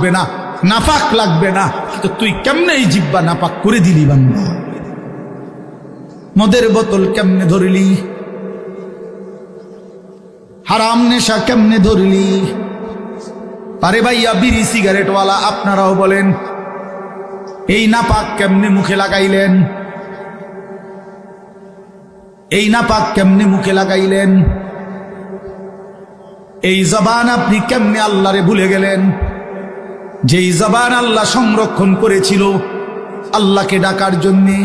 লাগবে না নাপাক লাগবে না, কিন্তু তুই কেমনে এই জিব্বা নাপাক করে দিলি বান্দা? মদের বোতল কেমনে ধরলি? হারাম নেশা কেমনে ধরলি? আরে ভাইয়া, বিড়ি সিগারেটওয়ালা, আপনারাও বলেন, এই নাপাক কেমনে মুখে লাগাইলেন? এই নাপাক কেমনে মুখে লাগাইলেন? এই জবান আপনি কেমনে আল্লাহরে ভুলে গেলেন? যেই জবান আল্লাহ সংরক্ষণ করেছিল আল্লাহকে ডাকার জন্যে,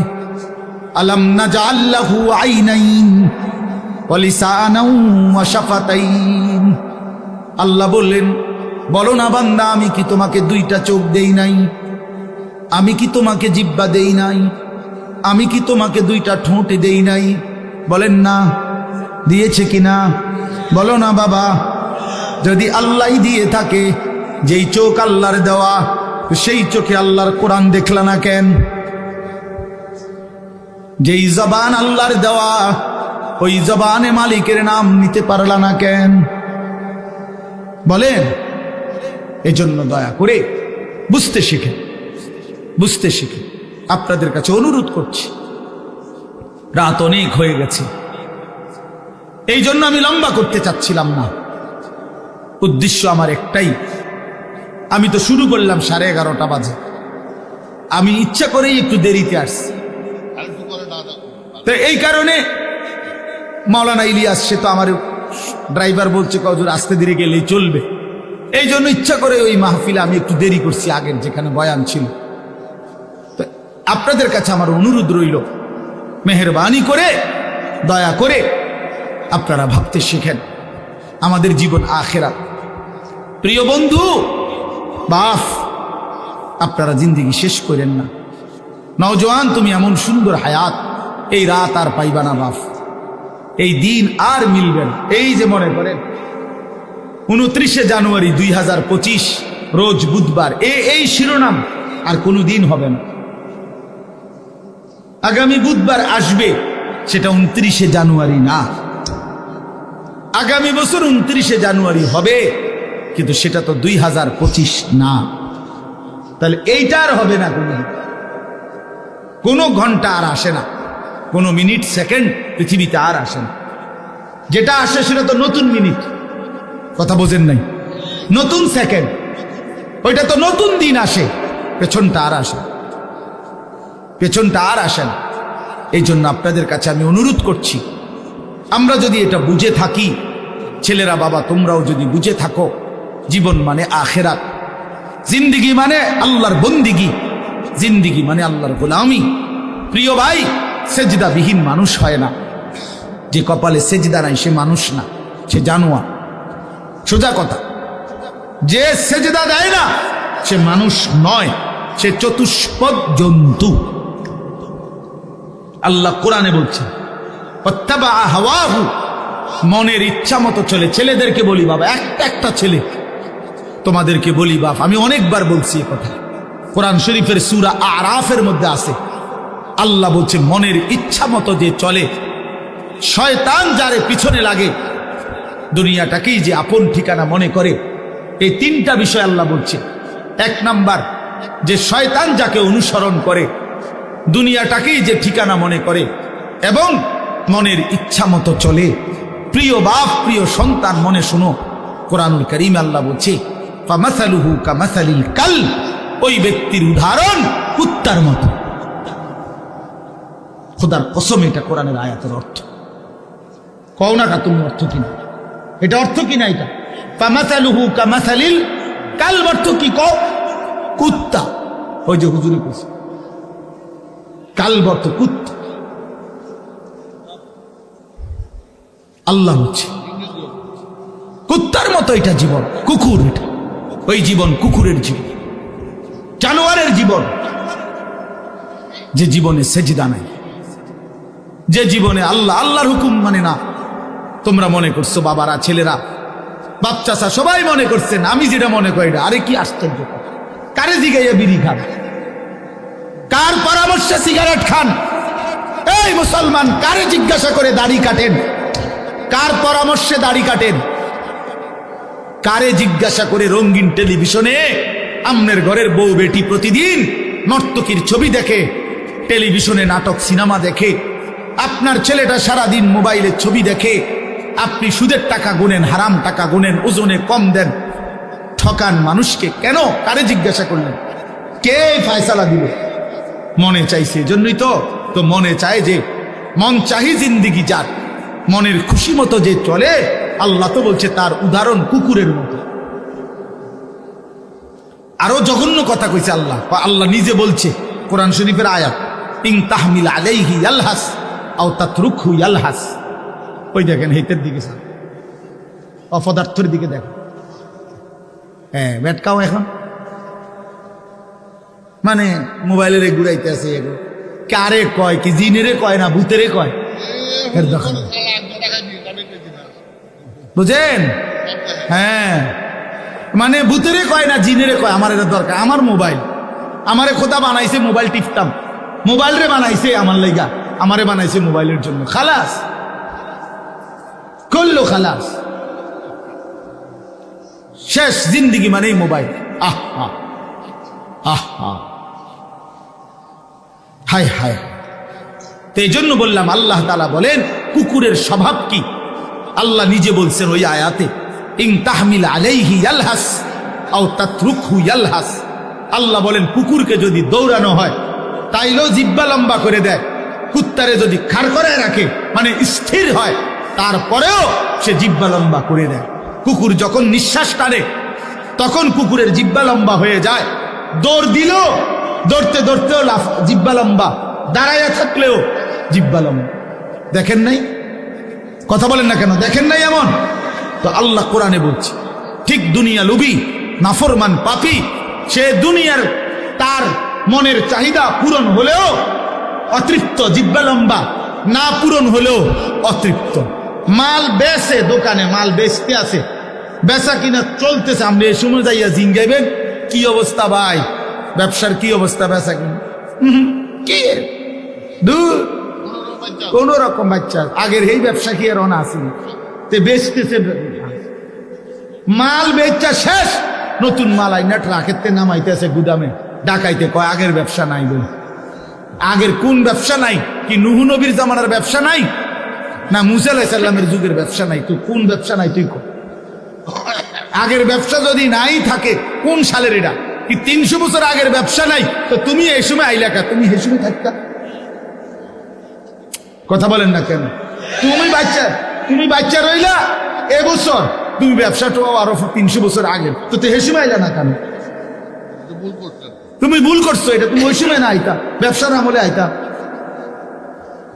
আলাম নাজা আল্লাহু আইনাইন আল্লাহ বললেন, বলো না বান্দা, আমি কি তোমাকে দুইটা চোখ দেই নাই? আমি কি তোমাকে জিব্বা দেই নাই? আমি কি তোমাকে দুইটা ঠোঁটে দেই নাই? বলেন না, দিয়েছে কিনা? বলো না বাবা, যদি আল্লাহ দিয়ে থাকে যেই চোখ আল্লাহর দেওয়া, সেই চোখে আল্লাহর কোরআন দেখলা না কেন? যেই জবান আল্লাহর দেওয়া, ওই জবানে মালিকের নাম নিতে পারলা না কেন? বলেন, এজন্য দয়া করে বুঝতে শিখে বুঝতে শিখে। আপনাদের কাছে অনুরোধ করছি, রাত অনেক হয়ে গেছে। এই জন্য আমি লম্বা করতে চাচ্ছিলাম না। উদ্দেশ্য আমার একটাই আমি তো শুরু করলাম সাড়ে এগারোটা বাজে। আমি ইচ্ছা করেই একটু দেরিতে আসছি। তো এই কারণে মাওলানা ইলিয়াস, সে তো আমার ড্রাইভার বলছে কজুর আসতে দেরি গেলেই চলবে। এই জন্য ইচ্ছা করে ওই মাহফিলে আমি একটু দেরি করছি, আগের যেখানে বয়ান ছিল। তো আপনাদের কাছে আমার অনুরোধ রইল, মেহরবানি করে, দয়া করে আপনারা ভাবতে শিখেন, আমাদের জীবন আখেরা প্রিয় বন্ধু বাফ, আপনারা জিন্দিগি শেষ করেন না। নওজোয়ান, তুমি এমন সুন্দর হায়াত, এই রাত আর পাইবা না বাফ। এই দিন আর মিলবেন এই যে মনে করেন, উনত্রিশে জানুয়ারি দুই হাজার পঁচিশ, রোজ বুধবার, এ, এই শিরোনাম আর কোনো দিন হবে না। আগামী বুধবার আসবে, সেটা উনত্রিশে জানুয়ারি না। আগামী বছর উনত্রিশে জানুয়ারি হবে। কিন্তু সেটা তো দুই হাজার পঁচিশ না। তাহলে এইটা আর হবে না কোনো কোনো ঘণ্টা আর আসে না। কোনো মিনিট, সেকেন্ড পৃথিবীতে আর আসে না। যেটা আসে সেটা তো নতুন মিনিট। কথা বোঝেন নাই? নতুন সেকেন্ড। ওইটা তো নতুন দিন আসে। পেছনটা আর আসে পেছনটা আর আসে না। এই জন্য আপনাদের কাছে আমি অনুরোধ করছি, আমরা যদি এটা বুঝে থাকি, ছেলেরা, বাবা, তোমরাও যদি বুঝে থাকো জীবন মানে আখেরাত। জিন্দিগি মানে আল্লাহর বন্দিগি। জিন্দিগি মানে আল্লাহর গোলামি। প্রিয় ভাই, সেজদাবিহীন মানুষ হয় না। যে কপালে সেজদা নাই, সে মানুষ না, সে জানোয়া সোজা কথা, যে সেজদা দেয় না, সে মানুষ নয়, সে চতুষ্পদ জন্তু। আল্লাহ কোরআনে বলছে অত্যাবা হাওয়াহু মনের ইচ্ছা মতো চলে। ছেলেদেরকে বলি, বাবা, একটা একটা ছেলে তোমাদেরকে বলি বাপ, আমি অনেকবার বলছি এ কথা। কোরআন শরীফের সুরা আরাফের মধ্যে আছে। আল্লাহ বলছে, মনের ইচ্ছা মতো যে চলে, শয়তান যারে পিছনে লাগে, দুনিয়াটাকেই যে আপন ঠিকানা মনে করে, এই তিনটা বিষয় আল্লাহ বলছে। এক নাম্বার, যে শয়তান যাকে অনুসরণ করে, দুনিয়াটাকেই যে ঠিকানা মনে করে, এবং মনের ইচ্ছা মতো চলে। প্রিয় বাপ, প্রিয় সন্তান, মনে শুনো, কোরআনুল করিম আল্লাহ বলছে ফামাসালুহু কামাসালিল কাল। ওই ব্যক্তির উদাহরণ কুত্তার মতো। খোদার কসম, এটা কোরআনের আয়াতের অর্থ। কও না কা তুমি অর্থ কিনা এটা অর্থ কিনা এটা? ফামাসালুহু কামাসালিল কাল অর্থ কি কও? কুত্তা। ওই যে হুজুরে কইছে। কালবর্ত কুত্তা। আল্লাহ হচ্ছে। কুত্তার মতো এটা জীবন, কুকুর এটা। ওই জীবন কুকুরের জীবন, জানোয়ারের জীবন। যে জীবনে সেজিদা নাই, যে জীবনে আল্লাহ, আল্লাহর হুকুম মানে না। তোমরা মনে করছ বাবারা, ছেলেরা বাচ্চাসা সবাই মনে করছেন, আমি যেটা মনে করি না আরে কি আশ্চর্য কারে জিগাইয়া বিড়ি খান? কার পরামর্শে সিগারেট খান? এই মুসলমান, কারে জিজ্ঞাসা করে দাড়ি কাটেন? কার পরামর্শে দাড়ি কাটেন? কারে জিজ্ঞাসা করে রঙিন টেলিভিশনে? আমনের ঘরের বউ বেটি প্রতিদিন নর্তকীর ছবি দেখে, টেলিভিশনে নাটক, সিনেমা দেখে, আপনার ছেলেটা সারাদিন মোবাইলের ছবি দেখে, আপনি সুদের টাকা গুনেন, হারাম টাকা গুনেন, ওজনে কম দেন। ঠকান মানুষকে কেন? কারে জিজ্ঞাসা করলেন? কে ফায়সালা দিল? মনে চাইছে এজন্যই তো তো মনে চায় যে মন চাহি জিন্দিগি যার। মনের খুশি মতো যে চলে, আল্লাহ তো বলছে তার উদাহরণ কুকুরের মতো। আরও জঘন্য কথা কইছে আল্লাহ। আল্লাহ নিজে বলছে, কোরআন শরীফের আয়াত ইং তাহমিল আলাইহি ইয়ালহাস আও তাতরুকহু ইয়ালহাস। ওই দেখেন হেতের দিকে স্যার অপদার্থের দিকে দেখেন। হ্যাঁ ব্যাটকাও এখন। মানে মোবাইলের ঘুরাইতে আছে কারে কয় কি জিনেরে কয় না ভূতেরে কয়? এর দখল। বুঝেন? হ্যাঁ। মানে ভূতেরে কয় না, জিনেরে কয়, আমার এটা দরকার। আমার মোবাইল। আমারে খোদা বানাইছে, মোবাইল টিপতাম। মোবাইল রে বানাইছে আমার লাইগা। আমারে বানাইছে মোবাইলের জন্য। খালাস। করল খালাস। শেষ জিন্দিগি মানেই মোবাইল। আহ আহ আহ। আহ। হায় হায়। তো জন্য বললাম, আল্লাহ তালা বলেন, কুকুরের স্বভাব কি? আল্লাহ নিজে বলছেন ওই আয়াতে ইং তাহমিল আলাইহি ইয়ালহাস আও তাতরুকহু ইয়ালহাস। আল্লাহ বলেন, কুকুরকে যদি দৌড়ানো হয়, তাইলেও জিব্বা লম্বা করে দেয়। কুত্তারে যদি খাড় করে রাখে মানে স্থির হয়, তারপরেও সে জিব্বা লম্বা করে দেয়। কুকুর যখন নিঃশ্বাস টানে, তখন কুকুরের জিব্বা লম্বা হয়ে যায়। দৌড় দিল দৌড়তে দৌড়তেও লাফ জিব্বা লম্বা। দাঁড়াইয়া থাকলেও জিব্বা লম্বা দেখেন নাই? কথা বলেন না কেন? দেখেন নাই এমন? তো আল্লাহ কোরআনে বলছে, ঠিক দুনিয়া লুবি, নাফরমান পাপি, সে দুনিয়ার তার মনের চাহিদা পূরণ হলেও অতৃপ্ত জিব্বা লম্বা না পূরণ হলেও অতৃপ্ত। মাল বেচে দোকানে, মাল বেচতে আছে। বেচা কিনা চলতেছে, আপনি এই সময় যাইয়া জিঙ্গাইবেন, কি অবস্থা ভাই? ব্যবসার কি অবস্থা বেচা কিনা? কি? দূর। কোন রকম বাচ্চা, আগের এই ব্যবসা কি আর আসেনি তে বেচতেছে মাল বেচা শেষ, নতুন মাল আইনা ট্রাকেতে নামাইতেছে গুদামে। ডাকাইতে কয়, আগের ব্যবসা নাই বলে। আগের কোন ব্যবসা নাই? কি নুহু নবীর জামানার ব্যবসা নাই? না মুসা আলাইসাল্লামের যুগের ব্যবসা নাই? তুই কোন ব্যবসা নাই তুই আগের ব্যবসা যদি নাই থাকে, কোন সালের এটা? কি তিনশো বছর আগের ব্যবসা নাই? তো তুমি এই সময় আইলাকা তুমি এই সময় থাকতা? কথা বলেন না কেন? তুমি বাচ্চা তুমি বাচ্চা রইলা এবছর তুমি ব্যবসাটা আরও তিনশো বছর আগে। তো তো হেসিমে আইলা না কেন? তুমি ভুল করছ, এটা তুমি ওই সময় না আইতা, ব্যবসার আমলে আইতা।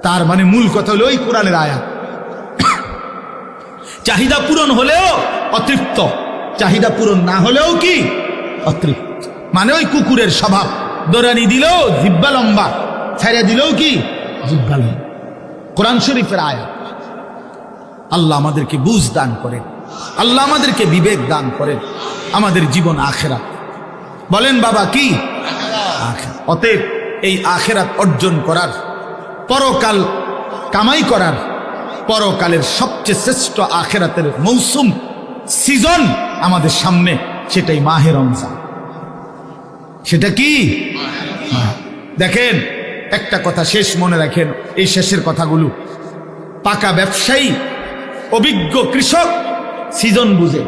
তার মানে মূল কথা হলো ওই কোরআনের আয়াত। চাহিদা পূরণ হলেও অতৃপ্ত, চাহিদা পূরণ না হলেও কি? অতৃপ্ত। মানে ওই কুকুরের স্বভাব। দৌড়ানি দিলেও জিব্বা লম্বা ছেড়ে দিলেও কি? জিব্বা লম্বা। কোরআন শরীফের আয়াত। আল্লাহ আমাদেরকে বুঝ দান করেন। আল্লাহ আমাদেরকে বিবেক দান করেন। আমাদের জীবন আখেরাত। বলেন বাবা, কি? অতএব এই আখেরাত অর্জন করার, পরকাল কামাই করার, পরকালের সবচেয়ে শ্রেষ্ঠ আখেরাতের মৌসুম, সিজন আমাদের সামনে, সেটাই মাহে রমজান। সেটা কি? দেখেন একটা কথা শেষ মনে রাখেন, এই শেষের কথাগুলো। পাকা ব্যবসায়ী, অভিজ্ঞ কৃষক, সিজন বুঝে।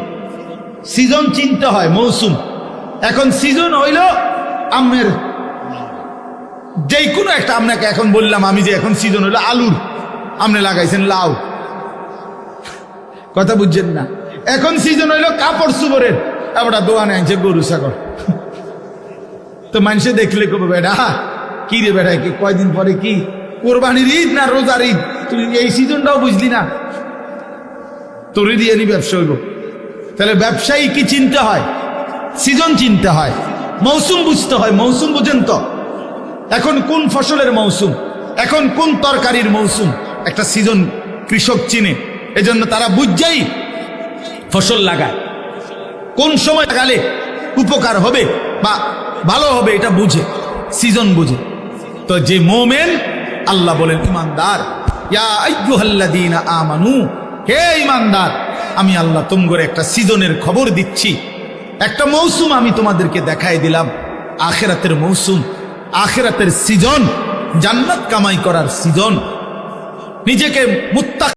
সিজন চিনতে হয়, মৌসুম। এখন সিজন হইল আমের। যেই কোনো একটা আপনাকে এখন বললাম আমি যে এখন সিজন হইল আলুর। আপনি লাগাইছেন লাউ। কথা বুঝছেন না? এখন সিজন হইল কাপড় সুবরের। এবার দোয়ানে আনছে গরু ছাগল। তো মানুষে দেখলে কবে বেটা? কি রে বেটা, কি কয়দিন পরে কি? কোরবানির ঈদ না রোজার ঈদ? তুই এই সিজনটাও বুঝলি না? তোরে দিয়ে নি ব্যবসা হইব। তাহলে ব্যবসায়ী কি চিনতে হয়? সিজন চিনতে হয়। মৌসুম বুঝতে হয়, মৌসুম বুঝেন তো। এখন কোন ফসলের মৌসুম? এখন কোন তরকারির মৌসুম? একটা সিজন কৃষক চিনে। এজন্য তারা বুঝছেই ফসল লাগায়। কোন সময় লাগালে উপকার হবে বা ভালো হবে এটা বুঝে সিজন বুঝে। তো যে মোমেন, আল্লাহ বলেন, ইমানদার আমানু, হে ইমানদার, আমি আল্লাহ তুমগরে একটা সিজনের খবর দিচ্ছি। একটা মৌসুম আমি তোমাদেরকে দেখাই দিলাম, আখেরাতের মৌসুম, আখেরাতের সিজন, জান্নাত কামাই করার সিজন। নিজেকে মুত্তাক